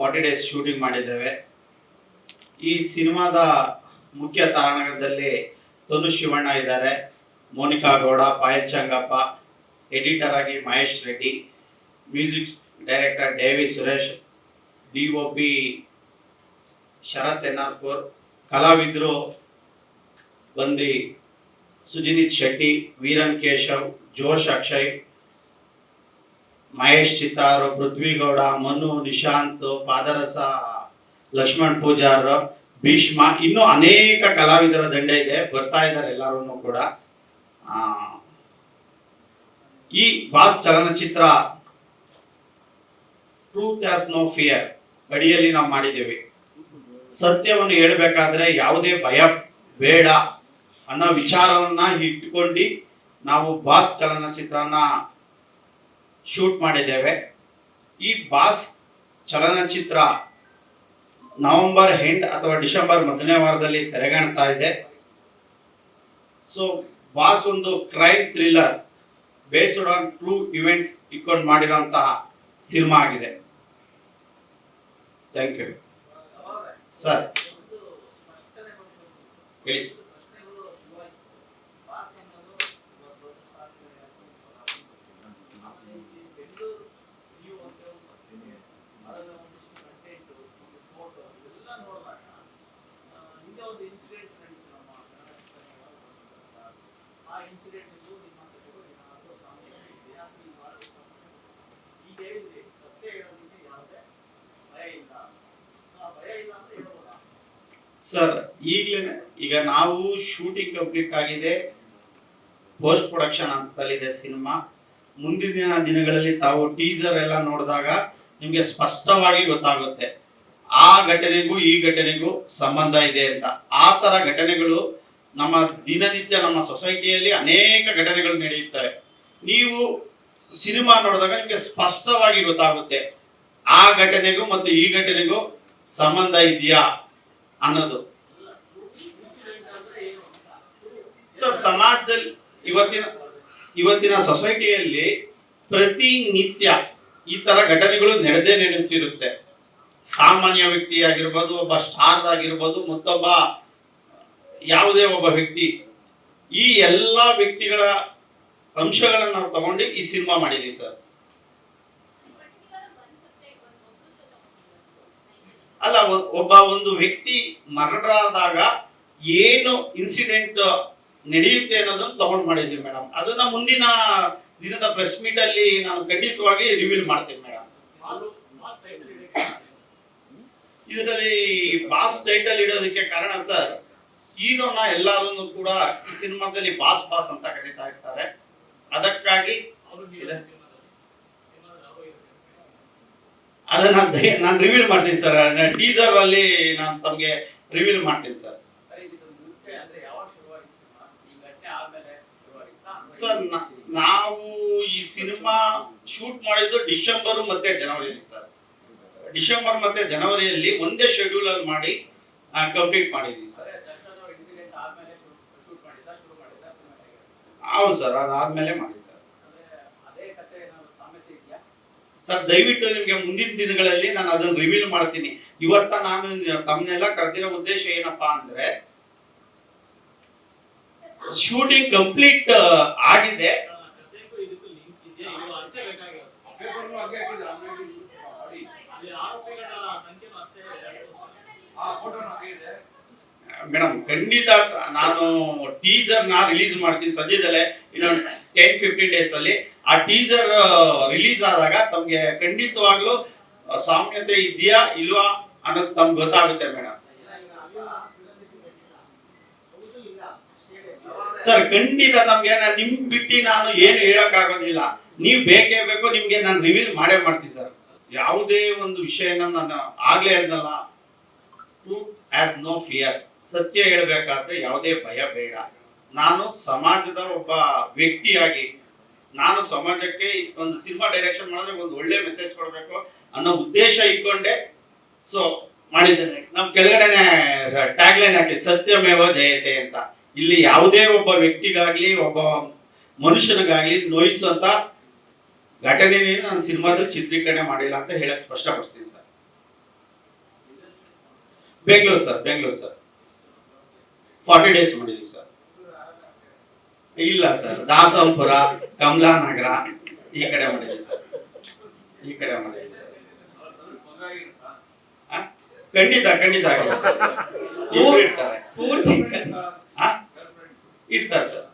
Forty days shooting ಮಾಡಿದ್ದೇವೆ. ಈ ಸಿನಿಮಾದ ಮುಖ್ಯ ತಾರಣದಲ್ಲಿ ತನು ಶಿವಣ್ಣ ಇದ್ದಾರೆ. ಮೋನಿಕಾ ಗೌಡ, ಪಾಯಲ್ ಚಂಗಪ್ಪ ಎಡಿಟರ್ ಆಗಿ Mahesh Reddy music director Davy Suresh, D O P Sharath ಎನ್ನಾರ್ಪುರ್, ಕಲಾವಿದರು ಬಂದಿ ಸುಜಿನಿತ್ ಶೆಟ್ಟಿ, ವೀರನ್ ಕೇಶವ್, ಜೋಶ್ ಅಕ್ಷಯ್ ಮಹೇಶ್ ಚಿತ್ತಾರು, ಪೃಥ್ವಿಗೌಡ, ಮನು, ನಿಶಾಂತ್, ಪಾದರಸ, ಲಕ್ಷ್ಮಣ್ ಪೂಜಾರ್, ಭೀಷ್ಮ, ಇನ್ನೂ ಅನೇಕ ಕಲಾವಿದರ ದಂಡೆ ಇದೆ. ಬರ್ತಾ ಇದ್ದಾರೆ ಎಲ್ಲರೂ ಕೂಡ. ಈ ಬಾಸ್ ಚಲನಚಿತ್ರ ಟ್ರೂತ್ ಆಸ್ ನೋ ಫಿಯರ್ ಅಡಿಯಲ್ಲಿ ನಾವು ಮಾಡಿದ್ದೇವೆ. ಸತ್ಯವನ್ನು ಹೇಳಬೇಕಾದ್ರೆ ಯಾವುದೇ ಭಯ ಬೇಡ ಅನ್ನೋ ವಿಚಾರವನ್ನ ಇಟ್ಕೊಂಡು ನಾವು ಬಾಸ್ ಚಲನಚಿತ್ರನ ಶೂಟ್ ಮಾಡಿದ್ದೇವೆ. ಈ ಬಾಸ್ ಚಲನಚಿತ್ರ ನವೆಂಬರ್ ಎಂಡ್ ಅಥವಾ ಡಿಸೆಂಬರ್ ಮೊದಲನೇ ವಾರದಲ್ಲಿ ತೆರೆಗಾಣ್ತಾ ಇದೆ. ಸೊ, ಬಾಸ್ ಒಂದು crime thriller based on true events ಇಟ್ಕೊಂಡು ಮಾಡಿರೋಂತಹ ಸಿನಿಮಾ ಆಗಿದೆ. Thank you. ಸರ್ ಹೇಳಿ ಸರ್. ಸರ್, ಈಗಲೇ ಈಗ ನಾವು ಶೂಟಿಂಗ್ ಕಂಪ್ಲೀಟ್ ಆಗಿದೆ ಪೋಸ್ಟ್ ಪ್ರೊಡಕ್ಷನ್ ಅಂತಲ್ಲಿದೆ ಸಿನಿಮಾ. ಮುಂದಿನ ದಿನಗಳಲ್ಲಿ ತಾವು ಟೀಸರ್ ಎಲ್ಲ ನೋಡಿದಾಗ ನಿಮಗೆ ಸ್ಪಷ್ಟವಾಗಿ ಗೊತ್ತಾಗುತ್ತೆ. ಆ ಘಟನೆಗೂ ಈ ಘಟನೆಗೂ ಸಂಬಂಧ ಇದೆ ಅಂತ. ಆ ತರ ಘಟನೆಗಳು ನಮ್ಮ ದಿನನಿತ್ಯ ನಮ್ಮ ಸೊಸೈಟಿಯಲ್ಲಿ ಅನೇಕ ಘಟನೆಗಳು ನಡೆಯುತ್ತವೆ. ನೀವು ಸಿನಿಮಾ ನೋಡಿದಾಗ ನಿಮಗೆ ಸ್ಪಷ್ಟವಾಗಿ ಗೊತ್ತಾಗುತ್ತೆ, ಆ ಘಟನೆಗೂ ಮತ್ತು ಈ ಘಟನೆಗೂ ಸಂಬಂಧ ಇದೆಯಾ ಅನ್ನೋದು. ಸರ್, ಸಮಾಜದಲ್ಲಿ ಇವತ್ತಿನ ಇವತ್ತಿನ ಸೊಸೈಟಿಯಲ್ಲಿ ಪ್ರತಿನಿತ್ಯ ಈ ತರ ಘಟನೆಗಳು ನಡೆದೇ ನಡೆಯುತ್ತಿರುತ್ತೆ. ಸಾಮಾನ್ಯ ವ್ಯಕ್ತಿ ಆಗಿರ್ಬೋದು ಒಬ್ಬ ಸ್ಟಾರ್ ಆಗಿರ್ಬೋದು, ಮತ್ತೊಬ್ಬ ಯಾವುದೇ ಒಬ್ಬ ವ್ಯಕ್ತಿ, ಈ ಎಲ್ಲ ವ್ಯಕ್ತಿಗಳ ಅಂಶಗಳನ್ನ ನಾವು ತಗೊಂಡು ಈ ಸಿನಿಮಾ ಮಾಡಿದೀವಿ ಸರ್. ಅಲ್ಲ ಒಬ್ಬ ಒಂದು ವ್ಯಕ್ತಿ ಮರ್ಡರ್ ಆದಾಗ ಏನು ಇನ್ಸಿಡೆಂಟ್ ನಡೆಯುತ್ತೆ ಅನ್ನೋದನ್ನು ತಗೊಂಡು ಮಾಡಿದೀವಿ ಮೇಡಮ್. ಅದನ್ನ ಮುಂದಿನ ದಿನದ ಪ್ರೆಸ್ ಮೀಟ್ ಅಲ್ಲಿ ನಾನು ಖಂಡಿತವಾಗಿ ರಿವೀಲ್ ಮಾಡ್ತೀನಿ ಮೇಡಮ್. ಇದರಲ್ಲಿ ಬಾಸ್ ಟೈಟಲ್ ಇಡೋದಕ್ಕೆ ಕಾರಣ ಸರ್ ಹೀರೋನ ಎಲ್ಲರೂ ಕೂಡ ಈ ಸಿನಿಮಾದಲ್ಲಿ ಬಾಸ್ ಬಾಸ್ ಅಂತ ಕರೀತಾ ಇರ್ತಾರೆ. ಅದಕ್ಕಾಗಿ. ಅದನ್ನ ನಾನು ರಿವೀಲ್ ಮಾಡ್ತೀನಿ ಸರ್ ಟೀಸರ್ ಅಲ್ಲಿ ನಾನು ತಮಗೆ ರಿವೀಲ್ ಮಾಡ್ತೀನಿ ಸರ್ ಸರ್ ನಾವು ಈ ಸಿನಿಮಾ ಶೂಟ್ ಮಾಡಿದ್ದು ಡಿಸೆಂಬರ್ ಮತ್ತೆ ಜನವರಿಯಲ್ಲಿ ಸರ್ ಡಿಸೆಂಬರ್ ಮತ್ತೆ ಜನವರಿಯಲ್ಲಿ ಒಂದೇ ಶೆಡ್ಯೂಲ್ ಅಲ್ಲಿ ಮಾಡಿ ಕಂಪ್ಲೀಟ್ ಮಾಡಿದೀವಿ ಸರ್. ಹೌದು ಸರ್ ಅದಾದ್ಮೇಲೆ ಮಾಡಿ ಸರ್. ಸರ್ ದಯವಿಟ್ಟು ನಿಮಗೆ ಮುಂದಿನ ದಿನಗಳಲ್ಲಿ ನಾನು ಅದನ್ನ ರಿವೀಲ್ ಮಾಡ್ತೀನಿ. ಇವತ್ತ ನಾನು ತಮ್ಮನ್ನೆಲ್ಲ ಕರೆದಿರೋ ಉದ್ದೇಶ ಏನಪ್ಪಾ ಅಂದ್ರೆ ಶೂಟಿಂಗ್ ಕಂಪ್ಲೀಟ್ ಆಗಿದೆ. ಮೇಡಮ್ ಖಂಡಿತ ನಾನು ಟೀಸರ್ನ ರಿಲೀಸ್ ಮಾಡ್ತೀನಿ. ಸದ್ಯದಲ್ಲೇ ಇನ್ನೊಂದು ಟೆನ್ ಫಿಫ್ಟೀನ್ ಡೇಸ್ ಅಲ್ಲಿ ಆ ಟೀಸರ್ ರಿಲೀಸ್ ಆದಾಗ ತಮ್ಗೆ ಖಂಡಿತವಾಗ್ಲೂ ಸಾಮ್ಯತೆ ಇದೆಯಾ ಇಲ್ವಾ ಅನ್ನೋದು ತಮ್ಗೆ ಗೊತ್ತಾಗುತ್ತೆ ಮೇಡಮ್. ಸರ್ ಖಂಡಿತ ತಮ್ಗೆ ನಾನು ನಿಮ್ ಬಿಟ್ಟು ನಾನು ಏನು ಹೇಳಕ್ ಆಗೋದಿಲ್ಲ. ನೀವು ಬೇಕೇ ಬೇಕು ನಿಮ್ಗೆ ನಾನು ರಿವೀಲ್ ಮಾಡೇ ಮಾಡ್ತೀನಿ ಸರ್. ಯಾವುದೇ ಒಂದು ವಿಷಯನ ನಾನು ಆಗ್ಲೇ ಹೇಳ್ದಲ್ಲ ಟ್ರೂತ್ ಆಸ್ ನೋ ಫಿಯರ್ ಸತ್ಯ ಹೇಳ್ಬೇಕಾದ್ರೆ ಯಾವುದೇ ಭಯ ಬೇಡ. ನಾನು ಸಮಾಜದ ಒಬ್ಬ ವ್ಯಕ್ತಿಯಾಗಿ, ನಾನು ಸಮಾಜಕ್ಕೆ ಒಂದು ಸಿನಿಮಾ ಡೈರೆಕ್ಷನ್ ಮಾಡಿದ್ರೆ ಒಂದು ಒಳ್ಳೆ ಮೆಸೇಜ್ ಕೊಡಬೇಕು ಅನ್ನೋ ಉದ್ದೇಶ ಇಟ್ಕೊಂಡೆ ಸೊ ಮಾಡಿದ್ದೇನೆ. ನಮ್ ಕೆಳಗಡೆನೆ ಟ್ಯಾಗ್ಲೈನ್ ಹಾಕಿ, ಸತ್ಯಮೇವ ಜಯತೆ ಅಂತ. ಇಲ್ಲಿ ಯಾವುದೇ ಒಬ್ಬ ವ್ಯಕ್ತಿಗಾಗ್ಲಿ, ಒಬ್ಬ ಮನುಷ್ಯನಿಗಾಗ್ಲಿ, ನೋಯಿಸುವಂತ ಘಟನೆ ನಾನು ಸಿನಿಮಾದಲ್ಲಿ ಚಿತ್ರೀಕರಣ ಮಾಡಿಲ್ಲ ಅಂತ ಹೇಳಕ್ ಸ್ಪಷ್ಟಪಡಿಸ್ತೀನಿ sir. Bengaluru sir Bengaluru sir. Forty days ಮಾಡಿದ್ವಿ ಸರ್. ಇಲ್ಲ ಸರ್ ದಾಸಂಪುರ ಕಮಲಾನಗರ ಈ ಕಡೆ ಮಾಡಿದ್ವಿ ಸರ್. ಈ ಕಡೆ ಮಾಡಿದ್ವಿ ಸರ್? ಖಂಡಿತ ಖಂಡಿತ ಪೂರ್ತಿ? ಇರ್ತಾರೆ ಸರ್.